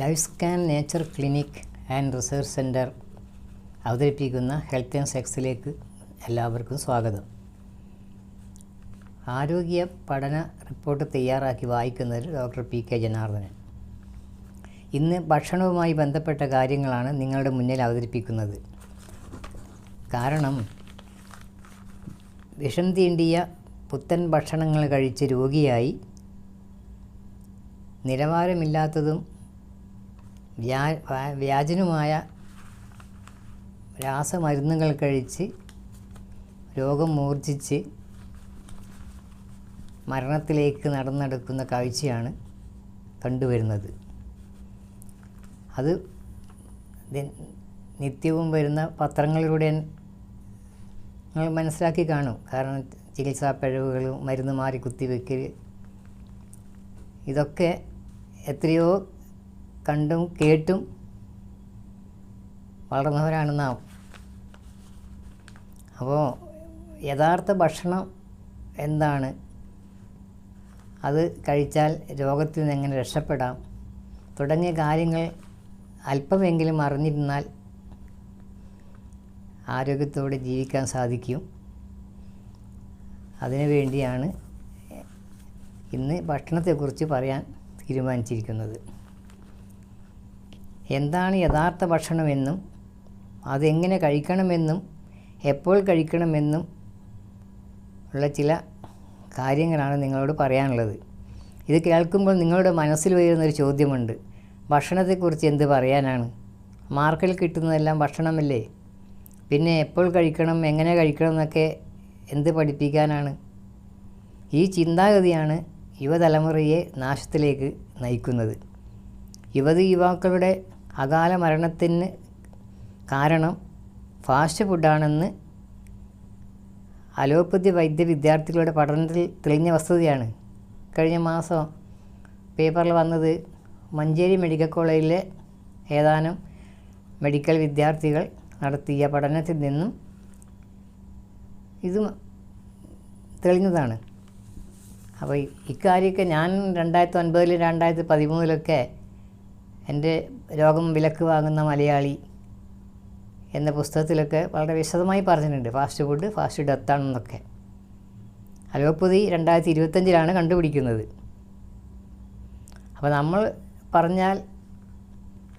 Life scan nature clinic and research centre അവതരിപ്പിക്കുന്ന health and സെക്സിലേക്ക് എല്ലാവർക്കും സ്വാഗതം. ആരോഗ്യ പഠന റിപ്പോർട്ട് തയ്യാറാക്കി വായിക്കുന്നത് ഡോക്ടർ പി കെ ജനാർദ്ദനൻ. ഇന്ന് ഭക്ഷണവുമായി ബന്ധപ്പെട്ട കാര്യങ്ങളാണ് നിങ്ങളുടെ മുന്നിൽ അവതരിപ്പിക്കുന്നത്. കാരണം വിഷം തീണ്ടിയ പുത്തൻ ഭക്ഷണങ്ങൾ കഴിച്ച് രോഗിയായി നിലവാരമില്ലാത്തതും വ്യാ വ്യാ- വ്യാജനുമായ രാസമരുന്നുകൾ കഴിച്ച് രോഗം മൂർജിച്ച് മരണത്തിലേക്ക് നടന്നെടുക്കുന്ന കാഴ്ചയാണ് കണ്ടുവരുന്നത്. അത് നിത്യവും വരുന്ന പത്രങ്ങളിലൂടെ നിങ്ങൾ മനസ്സിലാക്കി കാണും. കാരണം ചികിത്സാ പിഴവുകളും മരുന്ന് മാറി കുത്തിവെക്കൽ ഇതൊക്കെ എത്രയോ കണ്ടും കേട്ടും വളർന്നവരാണ് നാം അപ്പോൾ യഥാർത്ഥ ഭക്ഷണം എന്താണ്? അത് കഴിച്ചാൽ രോഗത്തിൽ നിന്ന് എങ്ങനെ രക്ഷപ്പെടാം? തുടങ്ങിയ കാര്യങ്ങൾ അല്പമെങ്കിലും അറിഞ്ഞിരുന്നാൽ ആരോഗ്യത്തോടെ ജീവിക്കാൻ സാധിക്കും. അതിനു വേണ്ടിയാണ് ഇന്ന് ഭക്ഷണത്തെക്കുറിച്ച് പറയാൻ തീരുമാനിച്ചിരിക്കുന്നത്. എന്താണ് യഥാർത്ഥ ഭക്ഷണമെന്നും അതെങ്ങനെ കഴിക്കണമെന്നും എപ്പോൾ കഴിക്കണമെന്നും ഉള്ള ചില കാര്യങ്ങളാണ് നിങ്ങളോട് പറയാനുള്ളത്. ഇത് കേൾക്കുമ്പോൾ നിങ്ങളുടെ മനസ്സിൽ വരുന്നൊരു ചോദ്യമുണ്ട്. ഭക്ഷണത്തെക്കുറിച്ച് എന്ത് പറയാനാണ്? മാർക്കിൽ കിട്ടുന്നതെല്ലാം ഭക്ഷണമല്ലേ? പിന്നെ എപ്പോൾ കഴിക്കണം എങ്ങനെ കഴിക്കണം എന്നൊക്കെ എന്ത് പഠിപ്പിക്കാനാണ്? ഈ ചിന്താഗതിയാണ് യുവതലമുറയെ നാശത്തിലേക്ക് നയിക്കുന്നത്. യുവതി യുവാക്കളുടെ അകാല മരണത്തിന് കാരണം ഫാസ്റ്റ് ഫുഡാണെന്ന് അലോപ്പതി വൈദ്യ വിദ്യാർത്ഥികളുടെ പഠനത്തിൽ തെളിഞ്ഞ വസ്തുതയാണ്. കഴിഞ്ഞ മാസം പേപ്പറിൽ വന്നത് മഞ്ചേരി മെഡിക്കൽ കോളേജിലെ ഏതാനും മെഡിക്കൽ വിദ്യാർത്ഥികൾ നടത്തിയ പഠനത്തിൽ നിന്നും ഇത് തെളിഞ്ഞതാണ്. അപ്പോൾ ഇക്കാര്യമൊക്കെ ഞാൻ രണ്ടായിരത്തി ഒൻപതിൽ രണ്ടായിരത്തി പതിമൂന്നിലൊക്കെ എന്റെ രോഗം വിലക്ക് വാങ്ങുന്ന മലയാളി എന്ന പുസ്തകത്തിലൊക്കെ വളരെ വിശദമായി പറഞ്ഞിട്ടുണ്ട്. ഫാസ്റ്റ് ഫുഡ് ഫാസ്റ്റ് ഡെത്താണെന്നൊക്കെ. അലോപ്പതി രണ്ടായിരത്തി ഇരുപത്തഞ്ചിലാണ് കണ്ടുപിടിക്കുന്നത്. അപ്പോൾ നമ്മൾ പറഞ്ഞാൽ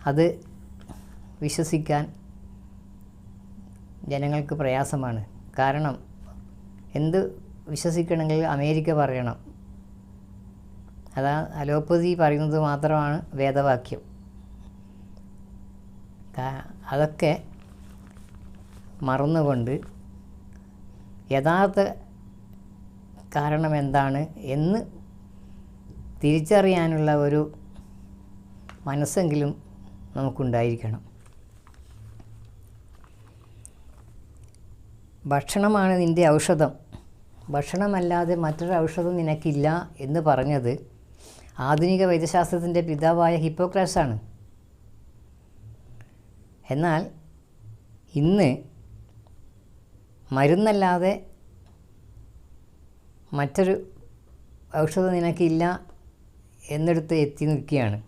അത് വിശ്വസിക്കാൻ ജനങ്ങൾക്ക് പ്രയാസമാണ്. കാരണം എന്ത് വിശ്വസിക്കണമെങ്കിൽ അമേരിക്ക പറയണം. അതാ അലോപ്പതി പറയുന്നത് മാത്രമാണ് വേദവാക്യം. അതൊക്കെ മറന്നുകൊണ്ട് യഥാർത്ഥ കാരണം എന്താണ് എന്ന് തിരിച്ചറിയാനുള്ള ഒരു മനസ്സെങ്കിലും നമുക്കുണ്ടായിരിക്കണം. ഭക്ഷണമാണ് നിന്റെ ഔഷധം. ഭക്ഷണമല്ലാതെ മറ്റൊരു ഔഷധം നിനക്കില്ല എന്ന് പറഞ്ഞത് ആധുനിക വൈദ്യശാസ്ത്രത്തിന്റെ പിതാവായ ഹിപ്പോക്രാറ്റ്സാണ്. എന്നാൽ ഇന്ന് മരുന്നല്ലാതെ മറ്റൊരു ഔഷധം നിനക്കില്ല എന്നെടുത്ത് എത്തി നിൽക്കുകയാണ്.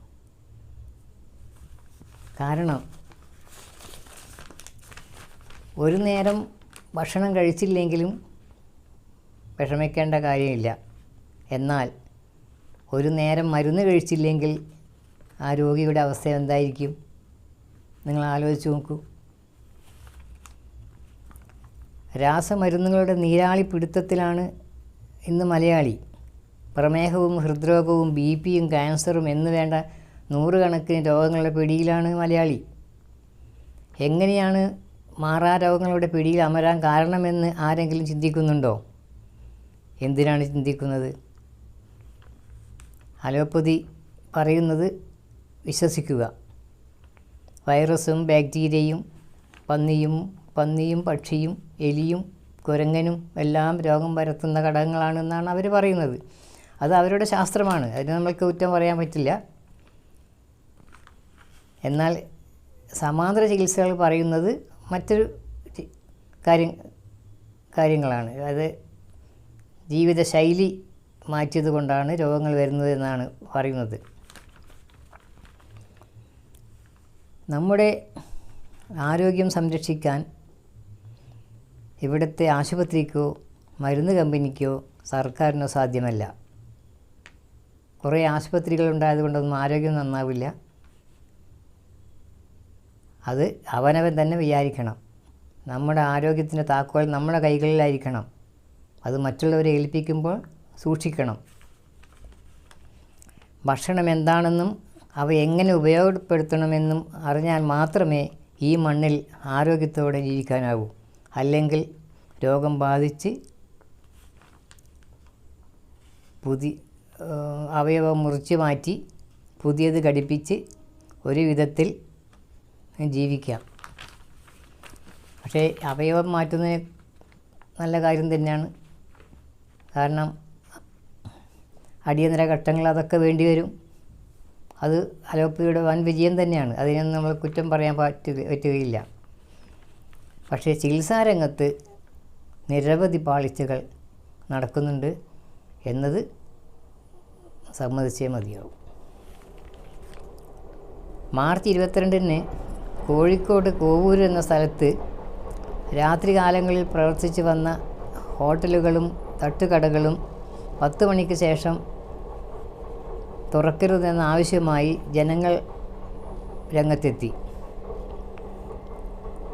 കാരണം ഒരു നേരം ഭക്ഷണം കഴിച്ചില്ലെങ്കിലും വിഷമിക്കേണ്ട കാര്യമില്ല. എന്നാൽ ഒരു നേരം മരുന്ന് കഴിച്ചില്ലെങ്കിൽ ആ രോഗിയുടെ അവസ്ഥ എന്തായിരിക്കും? നിങ്ങൾ ആലോചിച്ച് നോക്കൂ. രാസമരുന്നുകളുടെ നീരാളി പിടുത്തത്തിലാണ് ഇന്ന് മലയാളി. പ്രമേഹവും ഹൃദ്രോഗവും ബി പിയും ക്യാൻസറും എന്ന് വേണ്ട നൂറുകണക്കിന് രോഗങ്ങളുടെ പിടിയിലാണ് മലയാളി. എങ്ങനെയാണ് മാറാ രോഗങ്ങളുടെ പിടിയിൽ അമരാൻ കാരണമെന്ന് ആരെങ്കിലും ചിന്തിക്കുന്നുണ്ടോ? എന്തിനാണ് ചിന്തിക്കുന്നത്? അലോപ്പതി പറയുന്നത് വിശ്വസിക്കുക. വൈറസും ബാക്ടീരിയയും പന്നിയും പന്നിയും പക്ഷിയും എലിയും കുരങ്ങനും എല്ലാം രോഗം പരത്തുന്ന ഘടകങ്ങളാണെന്നാണ് അവർ പറയുന്നത്. അത് അവരുടെ ശാസ്ത്രമാണ്. അതിന് നമ്മൾക്ക് കുറ്റം പറയാൻ പറ്റില്ല. എന്നാൽ സമാന്തര ചികിത്സകൾ പറയുന്നത് മറ്റൊരു കാര്യം കാര്യങ്ങളാണ്. അത് ജീവിതശൈലി മാറ്റിയത് കൊണ്ടാണ് രോഗങ്ങൾ വരുന്നത് എന്നാണ് പറയുന്നത്. നമ്മുടെ ആരോഗ്യം സംരക്ഷിക്കാൻ ഇവിടുത്തെ ആശുപത്രിക്കോ മരുന്ന് കമ്പനിക്കോ സർക്കാരിനോ സാധ്യമല്ല. കുറേ ആശുപത്രികൾ ഉണ്ടായതുകൊണ്ടൊന്നും ആരോഗ്യം നന്നാവില്ല. അത് അവനവൻ തന്നെ വിചാരിക്കണം. നമ്മുടെ ആരോഗ്യത്തിന്റെ താക്കോൽ നമ്മുടെ കൈകളിലായിരിക്കണം. അത് മറ്റുള്ളവരെ ഏൽപ്പിക്കുമ്പോൾ സൂക്ഷിക്കണം. ഭക്ഷണം എന്താണെന്നും അവ എങ്ങനെ ഉപയോഗപ്പെടുത്തണമെന്നും അറിഞ്ഞാൽ മാത്രമേ ഈ മണ്ണിൽ ആരോഗ്യത്തോടെ ജീവിക്കാനാവൂ അല്ലെങ്കിൽ രോഗം ബാധിച്ച് പുതി അവയവം മുറിച്ച് മാറ്റി പുതിയത് ഘടിപ്പിച്ച് ഒരു വിധത്തിൽ ജീവിക്കാം. പക്ഷേ അവയവം മാറ്റുന്നത് നല്ല കാര്യം തന്നെയാണ്. കാരണം അടിയന്തര ഘട്ടങ്ങൾ അതൊക്കെ വേണ്ടി വരും. അത് അലോപ്പതിയുടെ വൻ വിജയം തന്നെയാണ്. അതിനൊന്നും നമ്മൾ കുറ്റം പറയാൻ പറ്റുക പറ്റുകയില്ല. പക്ഷേ ചികിത്സാരംഗത്ത് നിരവധി പാളിച്ചകൾ നടക്കുന്നുണ്ട് എന്നത് സമ്മതിച്ചേ മതിയാവും. മാർച്ച് ഇരുപത്തിരണ്ടിന് കോഴിക്കോട് കോവൂർ എന്ന സ്ഥലത്ത് രാത്രികാലങ്ങളിൽ പ്രവർത്തിച്ചു വന്ന ഹോട്ടലുകളും തട്ടുകടകളും പത്ത് മണിക്ക് ശേഷം തുറക്കരുതെന്ന ആവശ്യമായി ജനങ്ങൾ രംഗത്തെത്തി.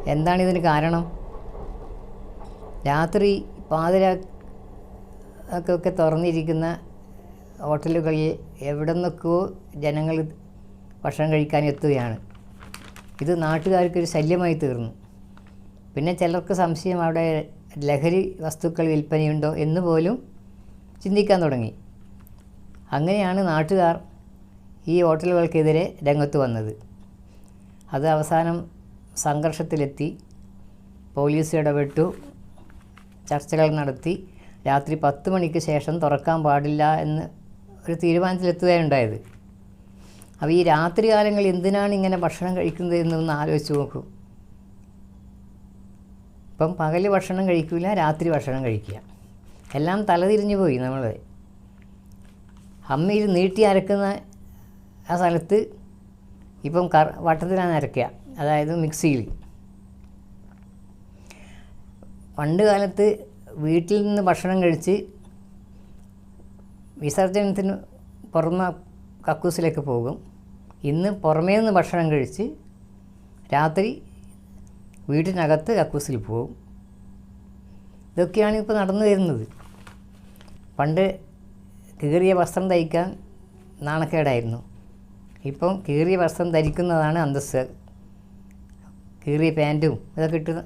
എന്താണിതിന് കാരണം? രാത്രി പാതിര ഒക്കെ തുറന്നിരിക്കുന്ന ഹോട്ടലുകളിൽ എവിടെ നിന്നൊക്കെയോ ജനങ്ങൾ ഭക്ഷണം കഴിക്കാൻ എത്തുകയാണ്. ഇത് നാട്ടുകാർക്കൊരു ശല്യമായി തീർന്നു. പിന്നെ ചിലർക്ക് സംശയം അവിടെ ലഹരി വസ്തുക്കൾ വിൽപ്പനയുണ്ടോ എന്ന് പോലും ചിന്തിക്കാൻ തുടങ്ങി. അങ്ങനെയാണ് നാട്ടുകാർ ഈ ഹോട്ടലുകൾക്കെതിരെ രംഗത്ത് വന്നത്. അത് അവസാനം സംഘർഷത്തിലെത്തി പോലീസ് ഇടപെട്ടു ചർച്ചകൾ നടത്തി. രാത്രി പത്ത് മണിക്ക് ശേഷം തുറക്കാൻ പാടില്ല എന്ന് ഒരു തീരുമാനത്തിലെത്തുകയുണ്ടായത്. അപ്പോൾ ഈ രാത്രി കാലങ്ങളിൽ എന്തിനാണ് ഇങ്ങനെ ഭക്ഷണം കഴിക്കുന്നത് എന്നൊന്ന് ആലോചിച്ച് നോക്കൂ. ഇപ്പം പകൽ ഭക്ഷണം കഴിക്കില്ല രാത്രി ഭക്ഷണം കഴിക്കുക. എല്ലാം തലതിരിഞ്ഞു പോയി നമ്മൾ അമ്മയിൽ നീട്ടി അരക്കുന്ന ആ സ്ഥലത്ത് ഇപ്പം കർ വട്ടത്തിലാണ് അരക്കുക അതായത് മിക്സിയിൽ. പണ്ട് കാലത്ത് വീട്ടിൽ നിന്ന് ഭക്ഷണം കഴിച്ച് വിസർജനത്തിന് പുറമെ കക്കൂസിലേക്ക് പോകും. ഇന്ന് പുറമേ നിന്ന് ഭക്ഷണം കഴിച്ച് രാത്രി വീട്ടിനകത്ത് കക്കൂസിൽ പോകും. ഇതൊക്കെയാണ് ഇപ്പോൾ നടന്നു വരുന്നത്. പണ്ട് കീറിയ വസ്ത്രം തയ്ക്കാൻ നാണക്കേടായിരുന്നു. ഇപ്പം കീറിയ വസ്ത്രം ധരിക്കുന്നതാണ് അന്തസ്സ്. കീറിയ പാന്റും ഇതൊക്കെ ഇട്ട്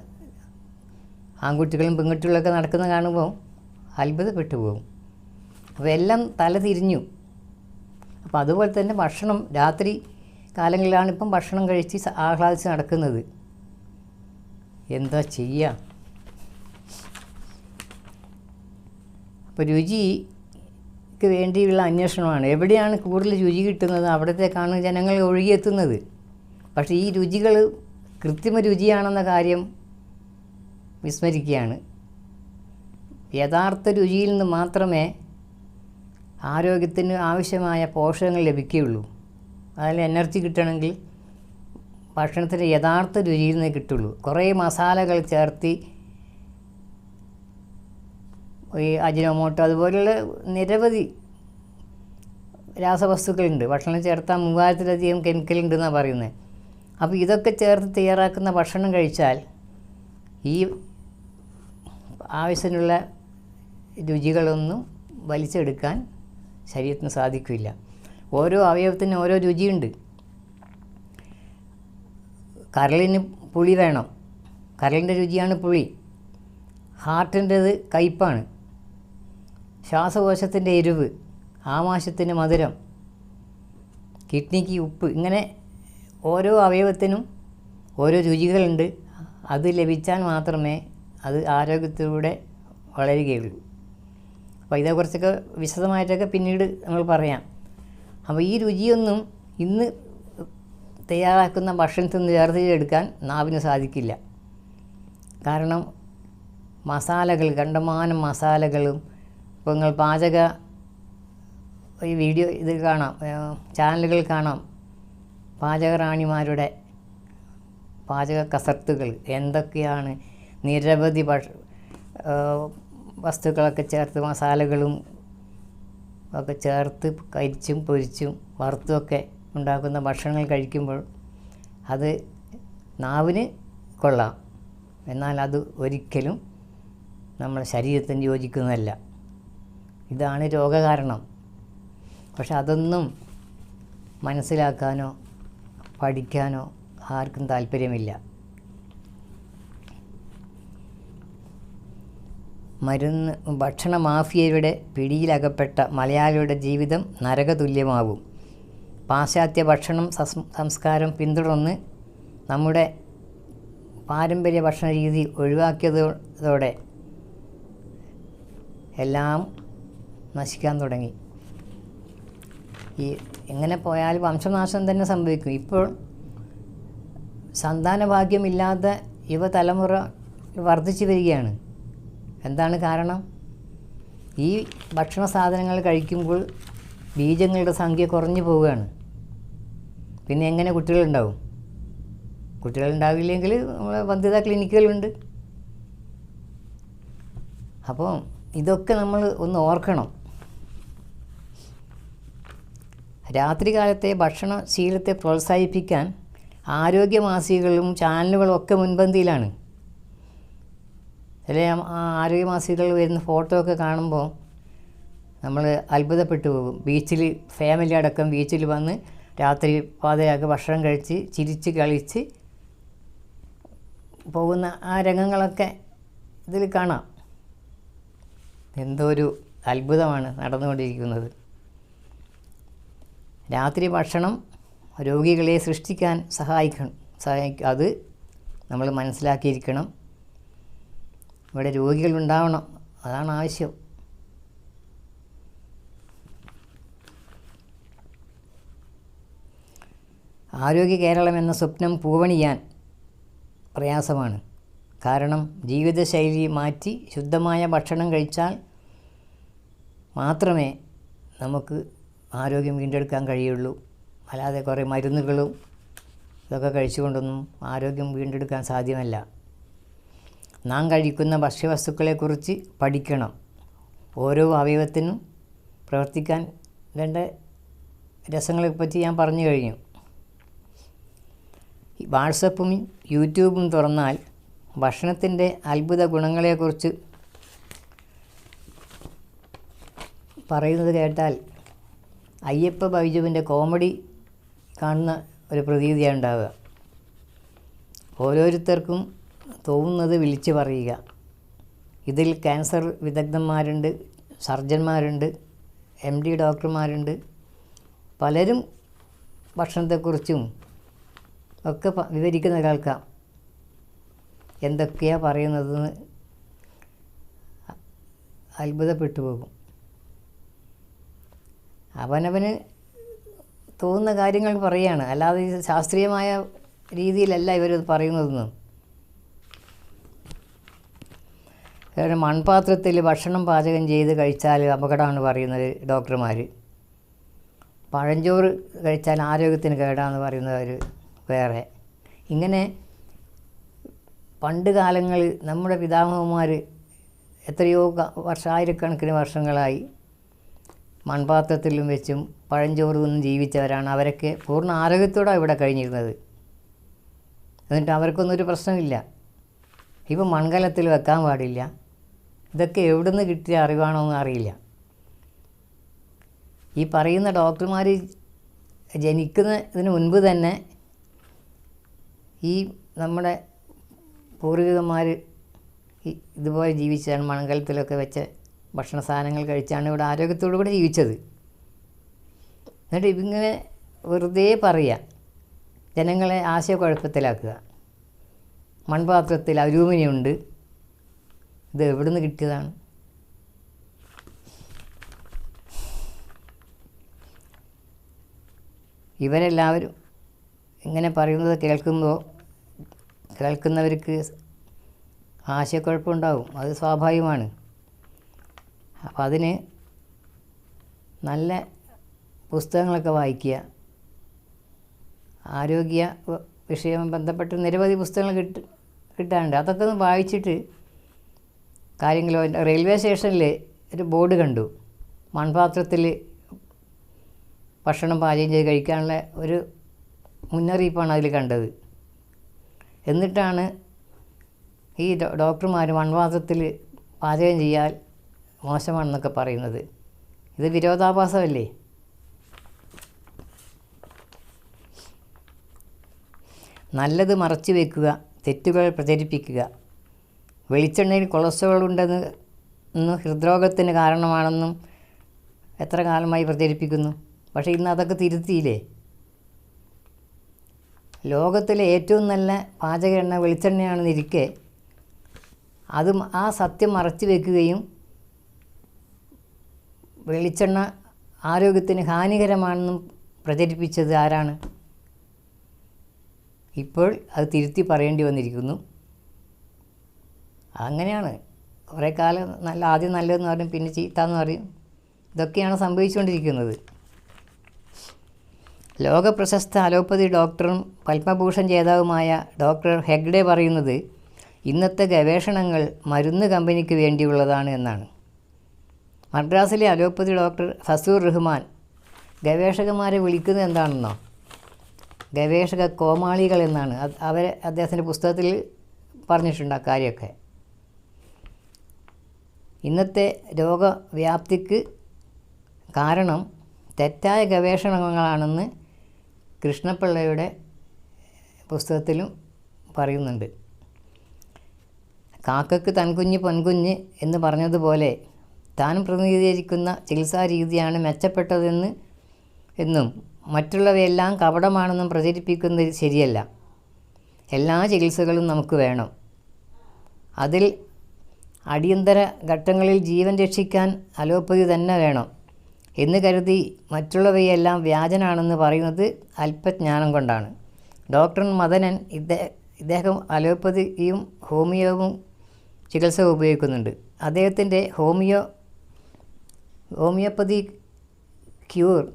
ആൺകുട്ടികളും പെൺകുട്ടികളൊക്കെ നടക്കുന്ന കാണുമ്പോൾ അത്ഭുതപ്പെട്ടു പോകും അപ്പോൾ എല്ലാം തല തിരിഞ്ഞു. അപ്പോൾ അതുപോലെ തന്നെ ഭക്ഷണം രാത്രി കാലങ്ങളിലാണ് ഇപ്പം ഭക്ഷണം കഴിച്ച് ആഹ്ലാദിച്ച് നടക്കുന്നത്. എന്താ ചെയ്യുക അപ്പോൾ രുചിക്ക് വേണ്ടിയുള്ള അന്വേഷണമാണ്. എവിടെയാണ് കൂടുതൽ രുചി കിട്ടുന്നത്? അവിടത്തേക്കാണ് ജനങ്ങൾ ഒഴുകിയെത്തുന്നത്. പക്ഷേ ഈ രുചികൾ കൃത്രിമ രുചിയാണെന്ന കാര്യം വിസ്മരിക്കുകയാണ്. യഥാർത്ഥ രുചിയിൽ നിന്ന് മാത്രമേ ആരോഗ്യത്തിന് ആവശ്യമായ പോഷകങ്ങൾ ലഭിക്കുകയുള്ളൂ. അതിൽ എനർജി കിട്ടണമെങ്കിൽ ഭക്ഷണത്തിന്റെ യഥാർത്ഥ രുചിയിൽ നിന്ന് കിട്ടുള്ളൂ. കുറേ മസാലകൾ ചേർത്തി ഈ അജിനോമോട്ടോ അതുപോലുള്ള നിരവധി രാസവസ്തുക്കളുണ്ട്. ഭക്ഷണം ചേർത്താൽ മൂവായിരത്തിലധികം കെമിക്കൽ ഉണ്ടെന്നാണ് പറയുന്നത്. അപ്പോൾ ഇതൊക്കെ ചേർത്ത് തയ്യാറാക്കുന്ന ഭക്ഷണം കഴിച്ചാൽ ഈ ആവശ്യത്തിനുള്ള രുചികളൊന്നും വലിച്ചെടുക്കാൻ ശരീരത്തിന് സാധിക്കില്ല. ഓരോ അവയവത്തിനും ഓരോ രുചിയുണ്ട്. കരളിന് പുളി വേണം. കരളിന്റെ രുചിയാണ് പുളി. ഹാർട്ടിന്റെത് കയ്പ്പാണ്. ശ്വാസകോശത്തിന്റെ എരിവ് ആമാശത്തിന് മധുരം കിഡ്നിക്ക് ഉപ്പ് ഇങ്ങനെ ഓരോ അവയവത്തിനും ഓരോ രുചികളുണ്ട്. അത് ലഭിച്ചാൽ മാത്രമേ അത് ആരോഗ്യത്തിലൂടെ വളരുകയുള്ളൂ. അപ്പോൾ ഇതേക്കുറിച്ചൊക്കെ വിശദമായിട്ടൊക്കെ പിന്നീട് നമ്മൾ പറയാം. അപ്പോൾ ഈ രുചിയൊന്നും ഇന്ന് തയ്യാറാക്കുന്ന ഭക്ഷണത്തിൽ നിന്ന് വേർതിരിച്ചെടുക്കാൻ നാവിന് സാധിക്കില്ല. കാരണം മസാലകൾ കണ്ടമാനം മസാലകളും ഇപ്പോൾ നിങ്ങൾ പാചക ഈ വീഡിയോ ഇത് കാണാം ചാനലുകൾ കാണാം. പാചക റാണിമാരുടെ പാചക കസർത്തുകൾ എന്തൊക്കെയാണ്? നിരവധി ഭക്ഷ വസ്തുക്കളൊക്കെ ചേർത്ത് മസാലകളും ഒക്കെ ചേർത്ത് കരിച്ചും പൊരിച്ചും വറുത്തുമൊക്കെ ഉണ്ടാക്കുന്ന ഭക്ഷണങ്ങൾ കഴിക്കുമ്പോൾ അത് നാവിന് കൊള്ളാം. എന്നാൽ അത് ഒരിക്കലും നമ്മുടെ ശരീരത്തിന് യോജിക്കുന്നതല്ല. ഇതാണ് രോഗകാരണം. പക്ഷെ അതൊന്നും മനസ്സിലാക്കാനോ പഠിക്കാനോ ആർക്കും താല്പര്യമില്ല. മരുന്ന് ഭക്ഷണ മാഫിയയുടെ പിടിയിലകപ്പെട്ട മലയാളിയുടെ ജീവിതം നരകതുല്യമാവും. പാശ്ചാത്യ ഭക്ഷണം സസ് സംസ്കാരം പിന്തുടർന്ന് നമ്മുടെ പാരമ്പര്യ ഭക്ഷണ രീതി ഒഴിവാക്കിയതോടെ എല്ലാം നശിക്കാൻ തുടങ്ങി. ഈ എങ്ങനെ പോയാൽ വംശനാശം തന്നെ സംഭവിക്കും. ഇപ്പോൾ സന്താനഭാഗ്യമില്ലാത്ത യുവതലമുറ വർദ്ധിച്ചു വരികയാണ്. എന്താണ് കാരണം? ഈ ഭക്ഷണ സാധനങ്ങൾ കഴിക്കുമ്പോൾ ബീജങ്ങളുടെ സംഖ്യ കുറഞ്ഞു പോവുകയാണ്. പിന്നെ എങ്ങനെ കുട്ടികളുണ്ടാവും? കുട്ടികളുണ്ടാവില്ലെങ്കിൽ നമ്മളെ വന്ധ്യത ക്ലിനിക്കുകളുണ്ട്. അപ്പോൾ ഇതൊക്കെ നമ്മൾ ഒന്ന് ഓർക്കണം. രാത്രികാലത്തെ ഭക്ഷണ ശീലത്തെ പ്രോത്സാഹിപ്പിക്കാൻ ആരോഗ്യ മാസികകളും ചാനലുകളും ഒക്കെ മുൻപന്തിയിലാണ്. ചില ആ ആരോഗ്യ മാസികകൾ വരുന്ന ഫോട്ടോ ഒക്കെ കാണുമ്പോൾ നമ്മൾ അത്ഭുതപ്പെട്ടു പോകും. ബീച്ചിൽ ഫാമിലി അടക്കം ബീച്ചിൽ വന്ന് രാത്രി പാതയാക്കി ഭക്ഷണം കഴിച്ച് ചിരിച്ച് കളിച്ച് പോകുന്ന ആ രംഗങ്ങളൊക്കെ ഇതിൽ കാണാം. എന്തോ ഒരു അത്ഭുതമാണ് നടന്നുകൊണ്ടിരിക്കുന്നത്. രാത്രി ഭക്ഷണം രോഗികളെ സൃഷ്ടിക്കാൻ സഹായിക്കണം. സഹായിക്കും അത് നമ്മൾ മനസ്സിലാക്കിയിരിക്കണം. ഇവിടെ രോഗികൾ ഉണ്ടാവണം. അതാണ് ആവശ്യം. ആരോഗ്യ കേരളം എന്ന സ്വപ്നം പൂവണിയാൻ പ്രയാസമാണ്. കാരണം ജീവിതശൈലി മാറ്റി ശുദ്ധമായ ഭക്ഷണം കഴിച്ചാൽ മാത്രമേ നമുക്ക് ആരോഗ്യം വീണ്ടെടുക്കാൻ കഴിയുള്ളൂ. അല്ലാതെ കുറേ മരുന്നുകളും ഇതൊക്കെ കഴിച്ചുകൊണ്ടൊന്നും ആരോഗ്യം വീണ്ടെടുക്കാൻ സാധ്യമല്ല. നാം കഴിക്കുന്ന ഭക്ഷ്യവസ്തുക്കളെക്കുറിച്ച് പഠിക്കണം. ഓരോ അവയവത്തിനും പ്രവർത്തിക്കാൻ വേണ്ട രസങ്ങളെപ്പറ്റി ഞാൻ പറഞ്ഞു കഴിഞ്ഞു. വാട്സപ്പും യൂട്യൂബും തുറന്നാൽ ഭക്ഷണത്തിന്റെ അത്ഭുത ഗുണങ്ങളെക്കുറിച്ച് പറയുന്നത് കേട്ടാൽ അയ്യപ്പ ബൈജുവിന്റെ കോമഡി കാണുന്ന ഒരു പ്രതീതിയാണ് ഉണ്ടാവുക. ഓരോരുത്തർക്കും തോന്നുന്നത് വിളിച്ചു പറയുക. ഇതിൽ ക്യാൻസർ വിദഗ്ധന്മാരുണ്ട് സർജന്മാരുണ്ട് എം ഡി ഡോക്ടർമാരുണ്ട്. പലരും ഭക്ഷണത്തെക്കുറിച്ചും ഒക്കെ വിവരിക്കുന്ന കേൾക്കാം. എന്തൊക്കെയാണ് പറയുന്നതെന്ന് അത്ഭുതപ്പെട്ടു പോകും. അവനവന് തോന്നുന്ന കാര്യങ്ങൾ പറയുകയാണ് അല്ലാതെ ശാസ്ത്രീയമായ രീതിയിലല്ല ഇവർ പറയുന്നതെന്നും. മൺപാത്രത്തിൽ ഭക്ഷണം പാചകം ചെയ്ത് കഴിച്ചാൽ അപകടമാണ് പറയുന്നത് ഡോക്ടർമാർ പഴഞ്ചോറ് കഴിച്ചാൽ ആരോഗ്യത്തിന് കേടാന്ന് പറയുന്നവർ വേറെ. ഇങ്ങനെ പണ്ട് കാലങ്ങളിൽ നമ്മുടെ പിതാമഹന്മാർ എത്രയോ വർഷ ആയിരക്കണക്കിന് വർഷങ്ങളായി മൺപാത്രത്തിലും വെച്ചും പഴഞ്ചോറ് തിന്നും ജീവിച്ചവരാണ്. അവരൊക്കെ പൂർണ ആരോഗ്യത്തോടെ ഇവിടെ കഴിഞ്ഞിരുന്നത്. എന്നിട്ട് അവർക്കൊന്നൊരു പ്രശ്നമില്ല. ഇപ്പം മൺകലത്തിൽ വെക്കാൻ പാടില്ല. ഇതൊക്കെ എവിടുന്ന് കിട്ടിയ അറിവാണോ എന്ന് അറിയില്ല. ഈ പറയുന്ന ഡോക്ടർമാർ ജനിക്കുന്നതിന് മുൻപ് തന്നെ ഈ നമ്മുടെ പൂർവികന്മാർ ഇതുപോലെ ജീവിച്ചാണ് മൺകലത്തിലൊക്കെ വെച്ച ഭക്ഷണ സാധനങ്ങൾ കഴിച്ചാണ് ഇവിടെ ആരോഗ്യത്തോടു കൂടി ജീവിച്ചത്. എന്നിട്ട് ഇതിങ്ങനെ വെറുതെ പറയുക ജനങ്ങളെ ആശയക്കുഴപ്പത്തിലാക്കുക. മൺപാത്രത്തിൽ ഉണ്ട് ഇത് നിന്ന് കിട്ടിയതാണ്? ഇവരെല്ലാവരും ഇങ്ങനെ പറയുന്നത് കേൾക്കുമ്പോൾ കേൾക്കുന്നവർക്ക് ആശയക്കുഴപ്പമുണ്ടാവും. അത് സ്വാഭാവികമാണ്. അപ്പം അതിന് നല്ല പുസ്തകങ്ങളൊക്കെ വായിക്കുക. ആരോഗ്യ വിഷയം ബന്ധപ്പെട്ട് നിരവധി പുസ്തകങ്ങൾ കിട്ട് കിട്ടാനുണ്ട്. അതൊക്കെ ഒന്ന് വായിച്ചിട്ട് കാര്യങ്ങൾ റെയിൽവേ സ്റ്റേഷനിൽ ഒരു ബോർഡ് കണ്ടു. മൺപാത്രത്തിൽ ഭക്ഷണം പാചകം ചെയ്ത് കഴിക്കാനുള്ള ഒരു മുന്നറിയിപ്പാണ് അതിൽ കണ്ടത്. എന്നിട്ടാണ് ഈ ഡോക്ടർമാർ മൺപാത്രത്തിൽ പാചകം ചെയ്യാൻ മോശമാണെന്നൊക്കെ പറയുന്നത്. ഇത് വിരോധാഭാസമല്ലേ? നല്ലത് മറച്ചു വെക്കുക തെറ്റുകൾ പ്രചരിപ്പിക്കുക. വെളിച്ചെണ്ണയിൽ കൊളസ്ട്രോൾ ഉണ്ടെന്ന് ഹൃദ്രോഗത്തിന് കാരണമാണെന്നും എത്ര കാലമായി പ്രചരിപ്പിക്കുന്നു? പക്ഷേ ഇന്ന് അതൊക്കെ തിരുത്തിയില്ലേ? ലോകത്തിലെ ഏറ്റവും നല്ല പാചക എണ്ണ വെളിച്ചെണ്ണയാണെന്നിരിക്കെ അത് ആ സത്യം മറച്ചു വെക്കുകയും വെളിച്ചെണ്ണ ആരോഗ്യത്തിന് ഹാനികരമാണെന്നും പ്രചരിപ്പിച്ചത് ആരാണ്? ഇപ്പോൾ അത് തിരുത്തി പറയേണ്ടി വന്നിരിക്കുന്നു. അങ്ങനെയാണ്. കുറേ കാലം നല്ല ആദ്യം നല്ലതെന്ന് പറയും പിന്നെ ചീത്ത എന്ന് പറയും ഇതൊക്കെയാണ് സംഭവിച്ചുകൊണ്ടിരിക്കുന്നത്. ലോകപ്രശസ്ത അലോപ്പതി ഡോക്ടറും പത്മഭൂഷൺ ജേതാവുമായ ഡോക്ടർ ഹെഗ്ഡെ പറയുന്നത് ഇന്നത്തെ ഗവേഷണങ്ങൾ മരുന്ന് കമ്പനിക്ക് വേണ്ടിയുള്ളതാണ് എന്നാണ്. മദ്രാസിലെ അലോപ്പതി ഡോക്ടർ ഫസൂർ റഹ്മാൻ ഗവേഷകന്മാരെ വിളിക്കുന്നത് എന്താണെന്നോ? ഗവേഷക കോമാളികൾ എന്നാണ്. അവരെ അദ്ദേഹത്തിന്റെ പുസ്തകത്തിൽ പറഞ്ഞിട്ടുണ്ട് ആ കാര്യമൊക്കെ. ഇന്നത്തെ രോഗവ്യാപ്തിക്ക് കാരണം തെറ്റായ ഗവേഷണങ്ങളാണെന്ന് കൃഷ്ണപിള്ളയുടെ പുസ്തകത്തിലും പറയുന്നുണ്ട്. കാക്കക്ക് തൻകുഞ്ഞ് പൊൻകുഞ്ഞ് എന്ന് പറഞ്ഞതുപോലെ താൻ പ്രതിനിധീകരിക്കുന്ന ചികിത്സാ രീതിയാണ് മെച്ചപ്പെട്ടതെന്ന് എന്നും മറ്റുള്ളവയെല്ലാം കപടമാണെന്നും പ്രചരിപ്പിക്കുന്നത് ശരിയല്ല. എല്ലാ ചികിത്സകളും നമുക്ക് വേണം. അതിൽ അടിയന്തര ഘട്ടങ്ങളിൽ ജീവൻ രക്ഷിക്കാൻ അലോപ്പതി തന്നെ വേണം എന്ന് കരുതി മറ്റുള്ളവയെല്ലാം വ്യാജനാണെന്ന് പറയുന്നത് അല്പജ്ഞാനം കൊണ്ടാണ്. ഡോക്ടർ മദനൻ ഇദ്ദേ ഇദ്ദേഹം അലോപ്പതിയും ഹോമിയോവും ചികിത്സ ഉപയോഗിക്കുന്നുണ്ട്. അദ്ദേഹത്തിന്റെ homeo homeopathy cure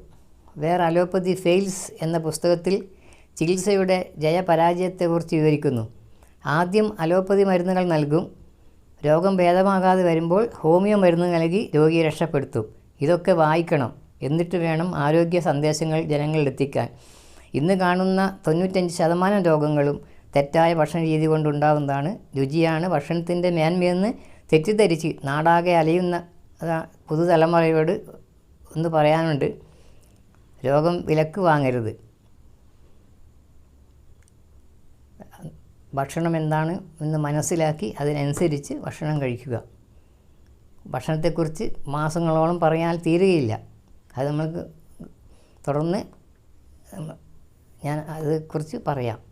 where allopathy fails എന്ന പുസ്തകത്തിൽ ചികിത്സയുടെ ജയപരാജയത്തെക്കുറിച്ച് വിവരിക്കുന്നു. ആദ്യം അലോപ്പതി മരുന്നുകൾ നൽകും. രോഗം ഭേദമാകാതെ വരുമ്പോൾ ഹോമിയോ മരുന്ന് നൽകി രോഗിയെ രക്ഷപ്പെടുത്തും. ഇതൊക്കെ വായിക്കണം. എന്നിട്ട് വേണം ആരോഗ്യ സന്ദേശങ്ങൾ ജനങ്ങളിലെത്തിക്കാൻ. ഇന്ന് കാണുന്ന തൊണ്ണൂറ്റഞ്ച് ശതമാനം രോഗങ്ങളും തെറ്റായ ഭക്ഷണ രീതി കൊണ്ടുണ്ടാകുന്നതാണ് രുചിയാണ് ഭക്ഷണത്തിന്റെ മേന്മയെന്ന് തെറ്റിദ്ധരിച്ച് നാടാകെ അലയുന്ന അതാ പുതുതലമുറയോട് ഒന്ന് പറയാനുണ്ട്. രോഗം വിലക്ക് വാങ്ങരുത്. ഭക്ഷണം എന്താണ് എന്ന് മനസ്സിലാക്കി അതിനനുസരിച്ച് ഭക്ഷണം കഴിക്കുക. ഭക്ഷണത്തെക്കുറിച്ച് മാസങ്ങളോളം പറയാൻ തീരുകയില്ല. അത് നമ്മൾക്ക് തുടർന്ന് ഞാൻ അതേക്കുറിച്ച് പറയാം.